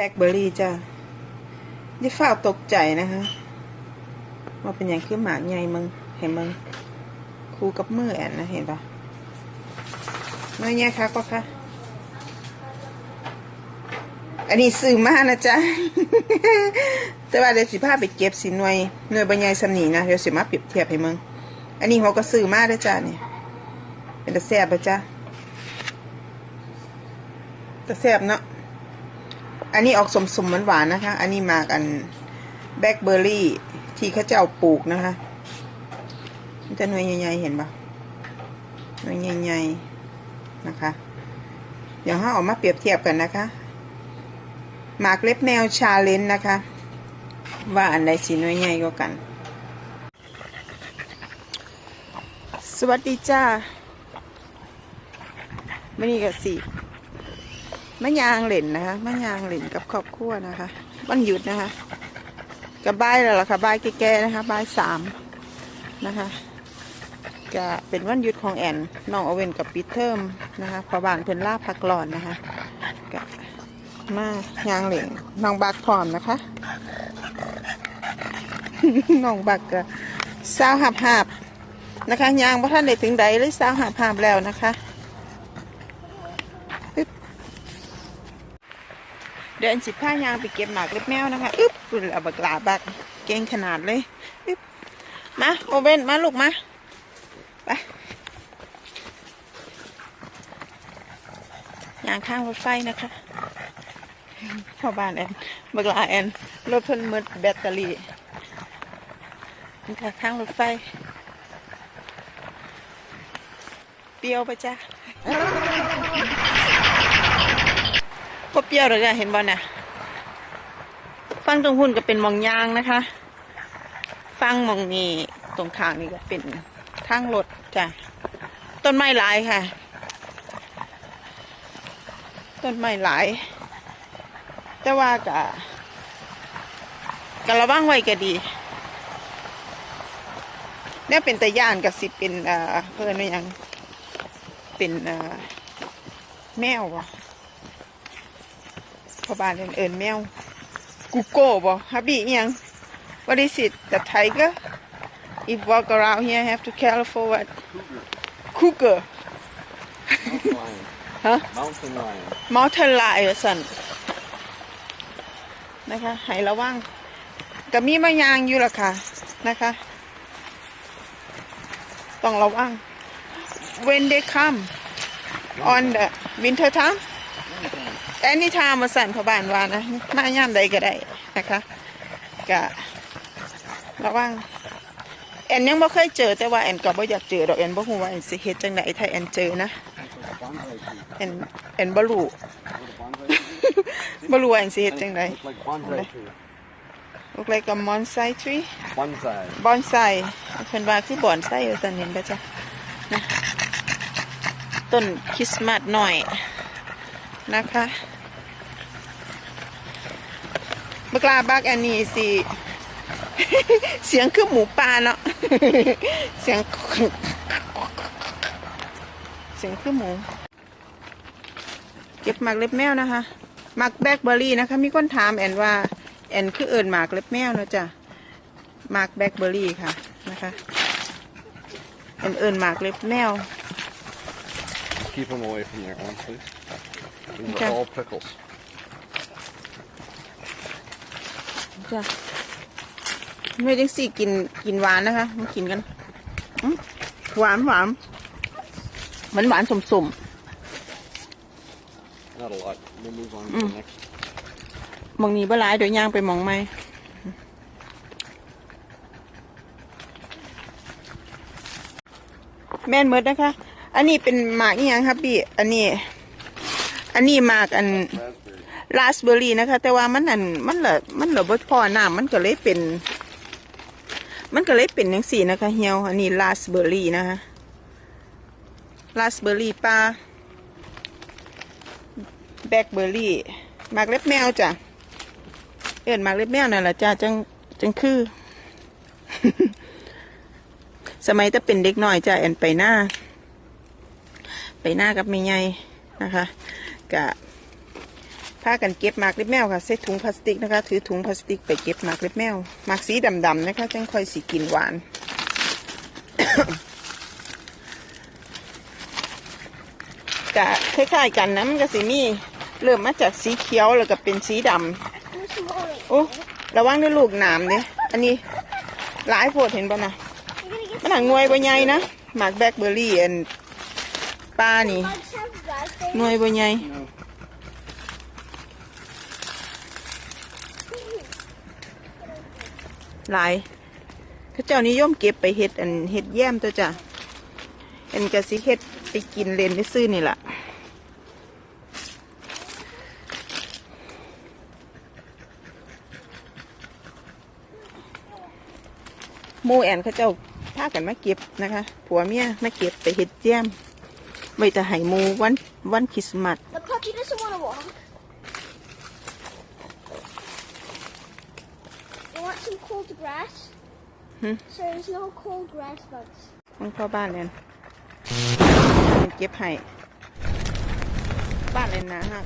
แบล็คเบอร์รี่จ้ะยี่ฝ้าตกใจนะคะว่าเป็นอย่างคือหมากใหญ่มึง เห็นมึงคูกับมือแอนนะเห็นปะน้อยแย่คะก็ค่ะ อันนี้ซื้อมานะจ๊ะ แต่ว่าเดี๋ยวสิพาไปเก็บสิหน่วยหน่วยบรรยายสำนีนะเดี๋ยวสิมาเปรียบเทียบให้มึง อันนี้เขาก็ซื้อมาเด้จ้ะเนี่ยเป็นตะแซบปะจ๊ะตะแซบเนาะ อันนี้ออกสมสมหวานหวานๆนะคะ อันนี้มากันแบล็คเบอร์รี่ที่เขาจะเอาปลูกนะคะ มันจะหน่วยใหญ่ๆเห็นปะหน่วยใหญ่ๆนะคะ เดี๋ยวห้าออกมาเปรียบเทียบกันนะคะหมากเล็บแมวชาเลนจ์นะคะ ว่าอันใดสีน้อยใหญ่กว่ากัน สวัสดีจ้าไม่นี่ก็สิ มะยางเหล่นนะคะมะยางเหล่นกับครอบครัวนะคะวันหยุดนะคะกับบ่ายแล้วล่ะค่ะบ่ายแก่ๆนะคะบายสามนะคะจะเป็นวันหยุดของแอนน้องเอาเวนกับปิเทอมนะคะพอบานเพิ่นลาพักร้อนนะคะกะมายางเหล่งน้องบักพร้อมนะคะน้องบักก็สาวหับหับนะคะยางพระท่านได้ถึงใดเลยสาวหับหับแล้วนะคะอึ๊บ เดินสิบผ้ายางไปเก็บหมากเล็บแมวนะคะอึ๊บรุ่นละบักลาบักเก่งขนาดเลยอึ๊บมาโอเว่นมาลูกมาไปยางข้างรถไฟนะคะเข้าบ้านแอนบักลาแอนรถเพิ่นหมดแบตเตอรี่นี่ค่ะทางรถไฟเปรี้ยวปะจ๊ะ ก็เปรี้ยวเลยอะเห็นบอลน่ะฟังตรงหุ่นก็เป็นมองยางนะคะ ฟังมองนี่ตรงข้างนี่ก็เป็นทางรถจ้ะต้นไม้หลายค่ะ ต้นไม้หลาย แต่ว่ากะกะระวังไว้ก็ดีเนี่ยเป็นตะย่านกับสิเป็นเอ่อเพื่อนว่าหยังเป็นเอ่อแมวบ่ พ่อบ้านเอินเอินแมวกูโก้บ่ฮับบี้ยัง What is it the tiger if walk around here have to care for what cougar Mountain lion. Huh? Mountain lion. mountain lion สันนะคะให้ระวังก็มีมายางอยู่ละค่ะนะคะ ต้องระวัง when they come on the winter time anytime มาสั่นพอบ้านว่านะมาย่ามใดก็ได้นะคะก็ระวังแอนยังบ่เคยเจอแต่ว่าแอนก็บ่อยากเจอดอกแอนบ่ฮู้ว่าแอนสิเฮ็ดจังไดถ้าแอนเจอนะแอนแอนบ่รู้บ่รู้ว่าแอนสิเฮ็ดจังได Look like bonsai tree. look like a bonsai tree Bonsai. บอนไซเพิ่นว่าคือบอนไซว่าซั่นเห็นบ่จ๊ะนะต้นคริสต์มาสหน่อย นะคะบักลาบักอันนี้สิ เสียงคือหมูป่าเนาะ เสียง เสียงคือหมู เก็บหมากเล็บแมวนะคะหมากแบล็คเบอร์รี่นะคะ มีคนถามแอนว่า แอนคือเอิญหมากเล็บแมวเนาะจ้ะมากแบล็คเบอร์รี่ค่ะนะคะเอินเอินมากเล็บแมว Keep them away from their own, please. These Okay. are all pickles. จ้ะไม่ได้สิกินกินหวานนะคะมากินกันอื้อหวานหวานเหมือนหวานสมสม Not a lot. We'll move on to Mm. the next. ๆมองนี้บ่หลายเดี๋ยวย่างไปมองไม่ แม่นเมดนะคะ อันนี้เป็นหมากอีหยังครับพี่ อันนี้ อันนี้มากอันราสเบอร์รี่นะคะ แต่ว่ามันอันมันเหลือมันเหลือบ่พอน้ำมันก็เลยเป็น มันก็เลยเป็นอย่างสี่นะคะเหี่ยวอันนี้ราสเบอร์รี่นะคะราสเบอร์รี่ปลาแบล็คเบอร์รี่มากเล็บแมวจ้ะเอิ้นมากเล็บแมวนั่นแหละจ้ะจังจังคือ สมัยจะเป็นเด็กน้อยจ้ะแอนไปหน้า ไปหน้ากับแม่ใหญ่นะคะ กะพากันเก็บมากเล็บแมวค่ะใส่ถุงพลาสติกนะคะ ถือถุงพลาสติกไปเก็บมากเล็บแมวมากสีดำๆนะคะจังค่อยสีกินหวานกะคล้ายๆกันนะมันก็สิมีเริ่มมาจากสีเขียวแล้วก็เป็นสีดำโอ้ระวังด้วยลูกหนามเนี่ยอันนี้หลายโพดเห็นป่ะนะมันหนังงวยบ่ใหญ่นะหมากแบล็คเบอร์รี่อันป้านี่ หน่วยบ่ใหญ่หลายเขาเจ้านิยมเก็บไปเฮ็ดอันเฮ็ดแย้มตัวจ้ะอันกะสิเฮ็ดไปกินเลนไปซื้อนี่แหละมูแอนเขาเจ้าพากันมาเก็บนะคะ ผัวเมียมาเก็บไปเฮ็ดแจมไว้จะให้หมูวัน วันคริสต์มาส The puppy doesn't want to walk. You want some cold grass? Hmm. So there's no cold grass bugs. มันเข้าบ้านแล้วเก็บให้บ้านเลยนะฮะ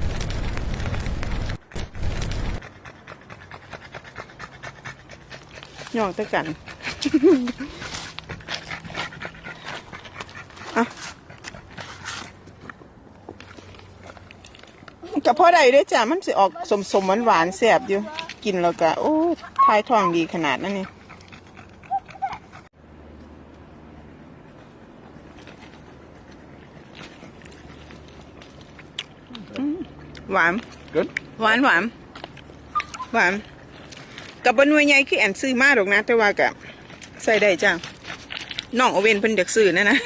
ย่องตะกัน กับพ่อใดเด้วยจ้ะมันสิออกสมสมหวานหวานๆแสบอยู่ กินแล้วก็โอ้ทายท้องดีขนาดนั้นนี่หวาน Good. หวานหวานหวานกับบนวยใหญ่คือแอนซื้อมาดอกนะ แต่ว่ากับใส่ได้จ้าน้องโอเวนเพิ่นเด็กซื้อนะนะ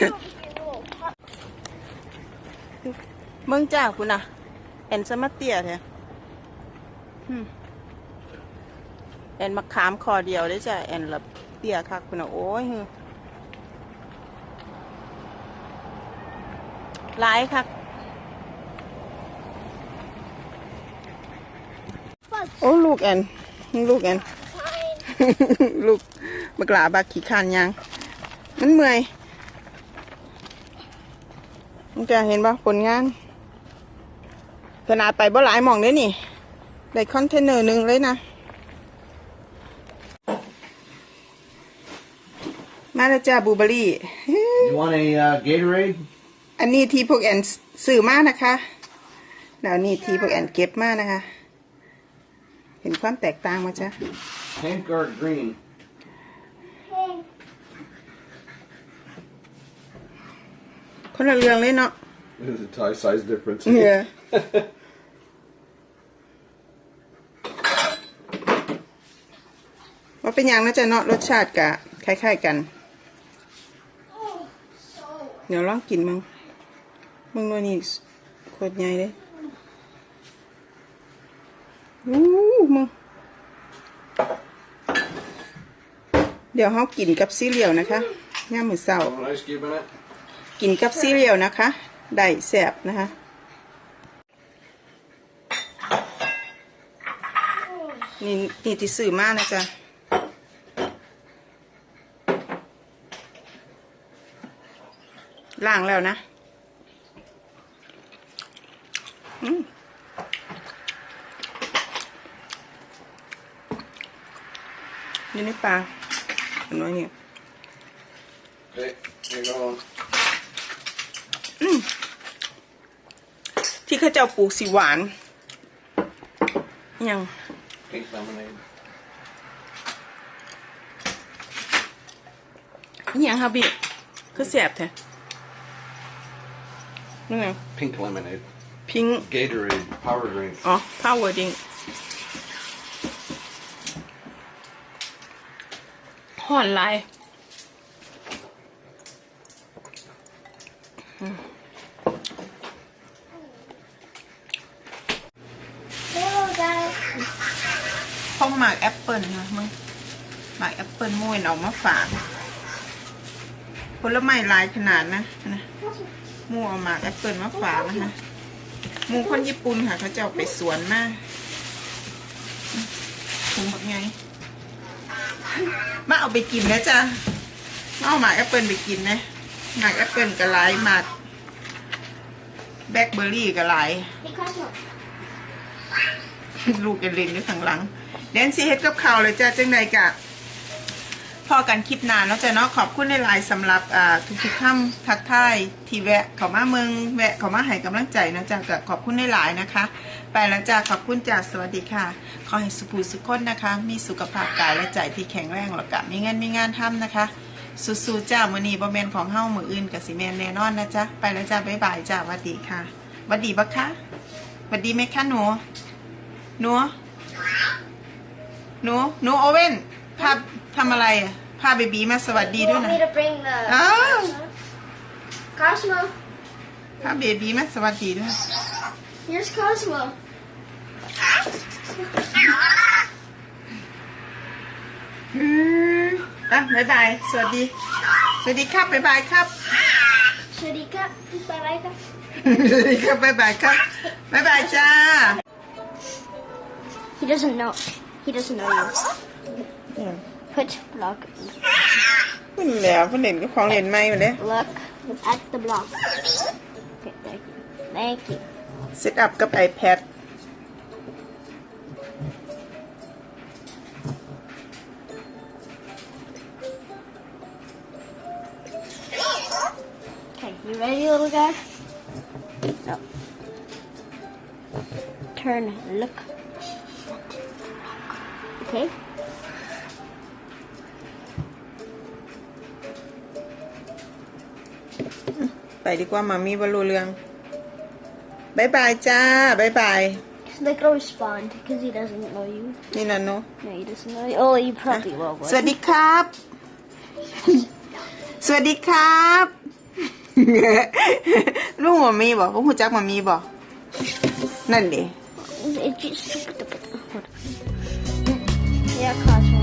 เมืองจ้าคุณนะ แอนสมาเตียแท้แอนมาขามคอเดียวได้จ้ะแอนละเตียคักคุณโอ้ยหึหลายคักโอ้ลูกแอนลูกแอนลูกบักหลาบักขี้ขานยางมันเมื่อยมันจะเห็นปะผลงาน ขนาดไปบ่หลายหมองเลยนี่ ได้คอนเทนเนอร์หนึ่งเลยนะ มาแล้วจ้าบูเบอรี่ You want a uh, Gatorade? อันนี้ที่พวกแอนซื้อมานะคะ แล้วนี่ที่พวกแอนเก็บมานะคะ เห็นความแตกต่างมาจ้ะ Pink or green? Pink. คนละเรื่องเลยเนาะ There's a tie size difference. เนี่ย ว่าเป็นย่างนะจ๊ะเนาะรสชาติกะคล้ายๆกัน เดี๋ยวลองกินมึงมึงว่านี่โคตรใหญ่เลยอู้มึงเดี๋ยวเขากินกับซีเรียลนะคะย่ามมือเศร้า Want an ice cube in it? กินกับซีเรียลนะคะได้แซ่บนะคะนี่นี่ที่ซื้อมากนะจ๊ะ ล้างแล้วนะอืมอยู่ในปลาเห็นไหมเนี่ย Okay, here you go. ที่เขาเจ้าปลูกสีหวานอิหยัง Pink lemonade. อิหยังครับพี่คือแสบแท้ นี่ไง Pink lemonade. พิง Gatorade. Power drink. อ๋อ power drink ห่อนลาย Hello, guys. พ้องหมากแอปเปิลนะมึงหมากแอปเปิลม้วนออกมาฝากผลไม้หลายขนาดนะนะห มูเอาหมากแอปเปิลมาฝากนะคะหมูคนญี่ปุ่นค่ะ เขาจะเอาไปสวนมาถุงแบบไงมาเอาไปกินนะจ๊ะมาเอาหมากแอปเปิลไปกินนะหมากแอปเปิลก็หลายหมากแบล็คเบอร์รี่ก็หลลูกเอลินอยู่ข้างหลังเดนซีเฮ็ดกับเขาเลยจ้าจังใดกะ พอกันคลิปหน้าเนาะจ้ะเนาะขอบคุณในหลายๆสำหรับอ่าทุกๆคำทักทายที่แวะเขามาเมืองแวะเขามาให้กำลังใจเนาะจ้ะก็ขอบคุณในหลายๆนะคะ ไปแล้วจ้าขอบคุณจ้าสวัสดีค่ะ ขอให้สุภูสุขคนนะคะ มีสุขภาพกายและใจที่แข็งแรงแล้วก็มีเงินมีงานทำนะคะสู้ๆจ้ามือนี้บ่แมนของเฮามืออื่นก็สิแมนแน่นอนนะจ๊ะไปแล้วจ้าบ๊ายบายจ้าสวัสดีค่ะสวัสดีบักคะสวัสดีไหมคะหนูหนูหนูหนูโอเว่น พาทำอะไรอะพาเบบีมาสวัสดี You ด้วย want นะ me to bring the Oh. Cosmo? พาเบบีมาสวัสดีด้วย Here's Cosmo. อืมอะบ๊ายบายสวัสดีสวัสดีครับบ๊ายบายครับ Shadika. Bye bye. สวัสดีครับบ๊ายบายครับบ๊ายบายจ้า He doesn't know. He doesn't know you. Put block. เพิ่นแล้วเพิ่นเล่นกับของเล่นใหม่มาเด้ Look at the block. Okay, thank you. Thank you. เซตอัพกับ iPad Okay, you ready, little guy? No. Turn. Look. Okay. ไปดีกว่ามามี่บรูเรื่องบายบายจ้าบายบาย Like I'll respond because he doesn't know you. He not know. No, he doesn't know. You. Oh, you probably will. สวัสดีครับ สวัสดีครับลูกมามีบอกว่าหูจักมามีบอกนั่นดิ Yeah, cause.